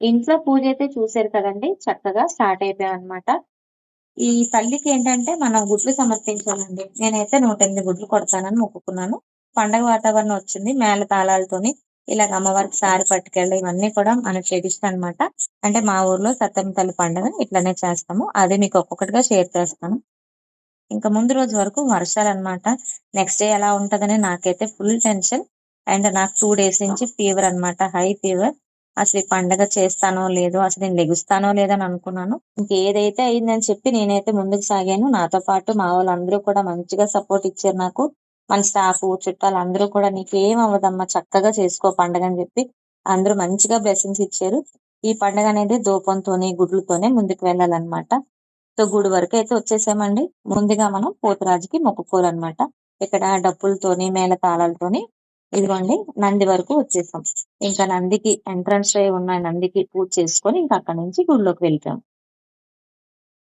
ఇంట్లో పూజ అయితే చూసారు కదండి చక్కగా స్టార్ట్ అయిపోయాం అనమాట ఈ తల్లికి ఏంటంటే మనం గుడ్లు సమర్పించాలండి. నేనైతే నూట ఎనిమిది గుడ్లు కొడతానని మొక్కుకున్నాను పండగ వాతావరణం వచ్చింది మేళ తాళాలతోని ఇలాగ అమ్మవారికి సారి పట్టుకెళ్ళి ఇవన్నీ కూడా మన ట్రెడిషన్ అనమాట అంటే మా ఊర్లో సత్యం తల్లి పండుగ ఇట్లానే చేస్తాము. అదే మీకు ఒక్కొక్కటిగా షేర్ చేస్తాను. ఇంకా ముందు రోజు వరకు వర్షాలు అనమాట నెక్స్ట్ డే ఎలా ఉంటదని నాకైతే ఫుల్ టెన్షన్. అండ్ నాకు టూ డేస్ నుంచి ఫీవర్ అనమాట హై ఫీవర్. అసలు ఈ పండగ చేస్తానో లేదో అసలు నేను లెగుస్తానో లేదని అనుకున్నాను. ఇంకేదైతే అయిందని చెప్పి నేనైతే ముందుకు సాగాను. నాతో పాటు మా వాళ్ళందరూ కూడా మంచిగా సపోర్ట్ ఇచ్చారు నాకు. మన స్టాఫ్ చుట్టాలు అందరూ కూడా నీకేం అవ్వదమ్మా చక్కగా చేసుకో పండగ అని చెప్పి అందరూ మంచిగా బ్లెస్సింగ్స్ ఇచ్చారు. ఈ పండగ అనేది దూపంతోనే గుడ్లతోనే ముందుకు వెళ్ళాలన్నమాట. సో గుడి వరకు అయితే వచ్చేసామండి. ముందుగా మనం పోతురాజుకి మొక్కుకోవాలన్నమాట. ఇక్కడ డప్పులతోని మేళతాళాలతోని ఇదిగోండి నంది వరకు వచ్చేసాం. ఇంకా నందికి ఎంట్రన్స్ ఉన్న నందికి పూజ చేసుకొని ఇంకా అక్కడ నుంచి గుడిలోకి వెళ్తాం.